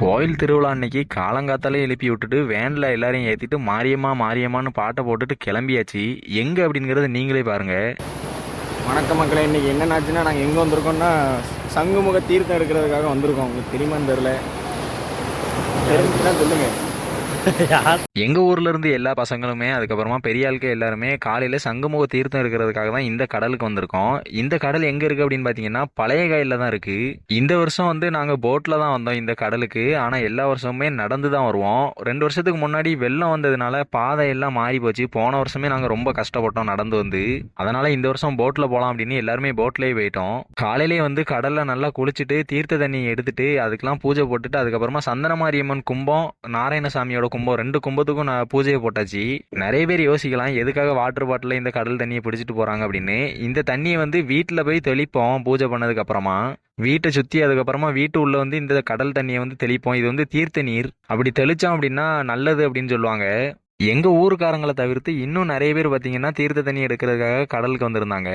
கோயில் திருவிழா அன்னைக்கு காலங்காத்தாலே எழுப்பி விட்டுட்டு வேன்ல எல்லாரையும் ஏத்திட்டு மாரியம்மா மாரியம்மான்னு பாட்டை போட்டுட்டு கிளம்பியாச்சு. எங்க அப்படிங்கறத நீங்களே பாருங்க. வணக்க மக்களே இன்னைக்கு என்னென்னாச்சுன்னா நாங்கள் எங்கே வந்திருக்கோம்னா சங்குமுக தீர்த்தம் எடுக்கிறதுக்காக வந்திருக்கோம். உங்களுக்கு தெரியுமான்னு தெரில தெரிஞ்சுன்னா சொல்லுங்க. எங்க ஊர்ல இருந்து எல்லா பசங்களுமே அதுக்கப்புறமா பெரிய ஆளுக்கு எல்லாருமே காலையில சங்கமுக தீர்த்தம் இருக்கிறதுக்காக தான் இந்த கடலுக்கு வந்திருக்கோம். இந்த கடல் எங்க இருக்கு அப்படின்னு பாத்தீங்கன்னா பழைய காயில தான் இருக்கு. இந்த வருஷம் வந்து நாங்க போட்ல தான் வந்தோம் இந்த கடலுக்கு. ஆனா எல்லா வருஷமுமே நடந்து தான் வருவோம். ரெண்டு வருஷத்துக்கு முன்னாடி வெள்ளம் வந்ததுனால பாதை எல்லாம் மாறி போச்சு. போன வருஷமே நாங்க ரொம்ப கஷ்டப்பட்டோம் நடந்து வந்து. அதனால இந்த வருஷம் போட்ல போலாம் அப்படின்னு எல்லாருமே போட்லயே போயிட்டோம். காலையிலே வந்து கடல்ல நல்லா குளிச்சுட்டு தீர்த்த தண்ணி எடுத்துட்டு அதுக்கெல்லாம் பூஜை போட்டுட்டு அதுக்கப்புறமா சந்தன மாரியம்மன் கும்பம் நாராயணசாமியோட கும்பம் ரெண்டு கும்பத்துக்கும் நான் பூஜையை போட்டாச்சு. நிறைய பேர் யோசிக்கலாம் எதுக்காக வாட்டர் பாட்டில் இந்த கடல் தண்ணியை பிடிச்சிட்டு போகிறாங்க அப்படின்னு. இந்த தண்ணியை வந்து வீட்டில் போய் தெளிப்போம் பூஜை பண்ணதுக்கப்புறமா வீட்டை சுற்றி அதுக்கப்புறமா வீட்டு உள்ளே வந்து இந்த கடல் தண்ணியை வந்து தெளிப்போம். இது வந்து தீர்த்த நீர். அப்படி தெளித்தோம் அப்படின்னா நல்லது அப்படின்னு சொல்லுவாங்க. எங்கள் ஊருக்காரங்களை தவிர்த்து இன்னும் நிறைய பேர் பார்த்தீங்கன்னா தீர்த்த தண்ணி எடுக்கிறதுக்காக கடலுக்கு வந்திருந்தாங்க.